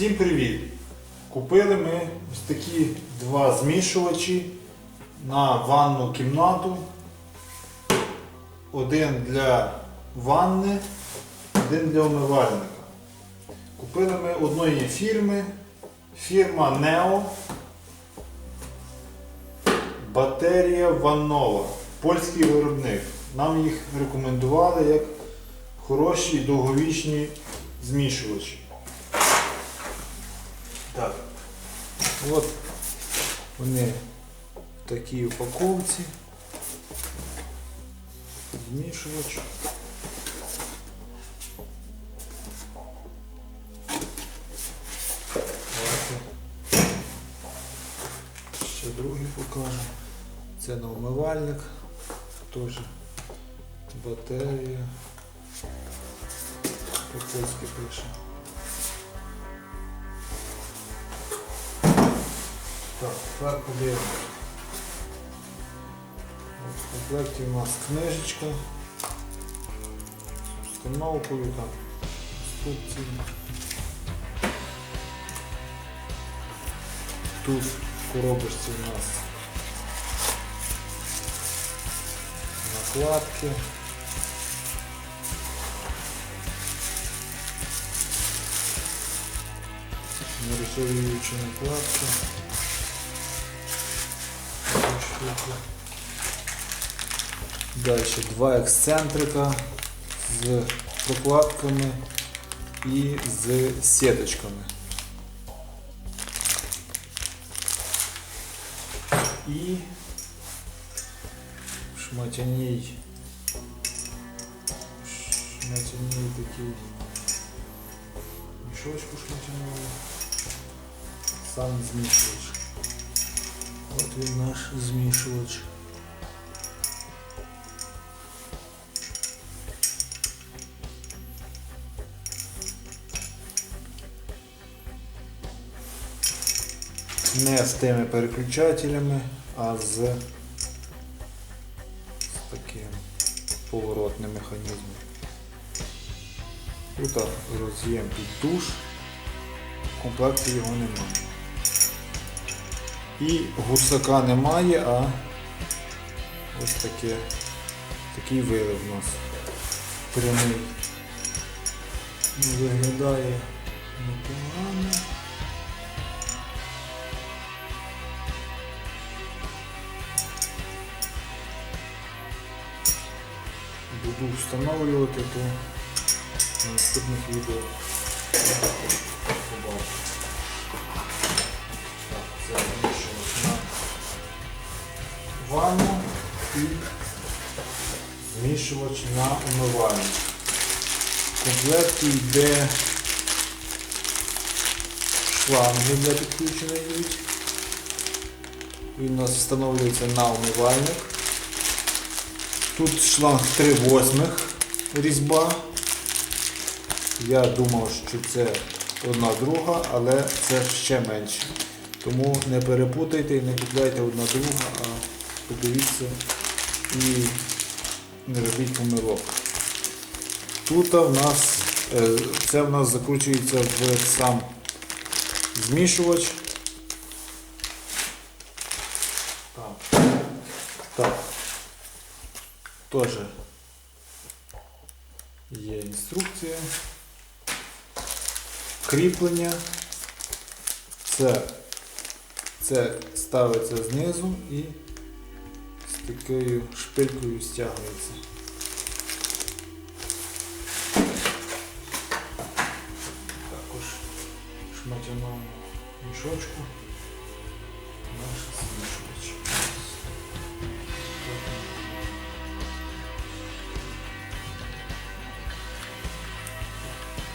Всім привіт! Купили ми ось такі два змішувачі на ванну кімнату. Один для ванни, один для умивальника. Купили ми одної фірми, фірма Neo. Батерія Ваннова. Польський виробник. Нам їх рекомендували як хороші і довговічні змішувачі. Так. От вони в такій упаковці. Змішувач. Ще другий покажу. Це на умивальник. Теж батарея. По-польськи пише. Так, тепер подивимось. От В комплекті у нас книжечка з установкою там інструкції. Тут в коробочці у нас накладки. Нержавіючі накладки. Далі два ексцентрика з прокладками і з сіточками. І шматяній шматяній такий мішочку шматяного сам змішувач. От він наш змішувач. Не з тими переключателями, а з, з таким поворотним механізмом. Тут роз'єм під душ, в комплекті його немає. І гусака немає, а ось таке, такий вилив у нас прямий. Ну, Виглядає непогано. Буду встановлювати, то на наступних відео побачу. Ванну і змішувач на умивальник. В комплекті йде шланги для підключення йдуть. Він у нас встановлюється на умивальник. Тут шланг 3 восьмих різьба. Я думав, що це одна друга, але це ще менше. Тому не перепутайте і не купляйте одна друга, а подивіться і не робіть помилок. Тут в нас, е, це в нас закручується в сам змішувач. Так. Так. Теж є інструкція. Кріплення. Це, це ставиться знизу і такою шпилькою стягується. Також шматяному мішочку наш змішувач.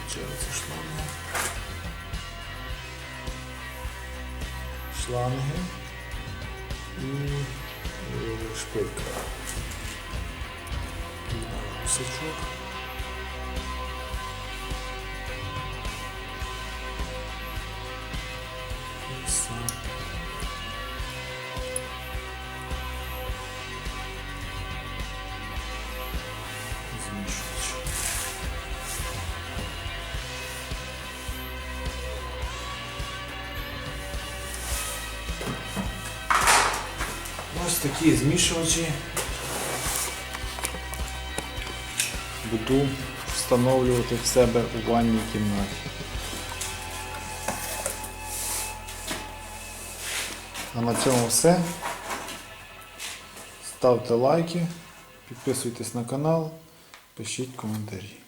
Включаються шланги. Шланги і шпилька. І Ось такі змішувачі буду встановлювати в себе у ванній кімнаті. А на цьому все. Ставте лайки, підписуйтесь на канал, пишіть коментарі.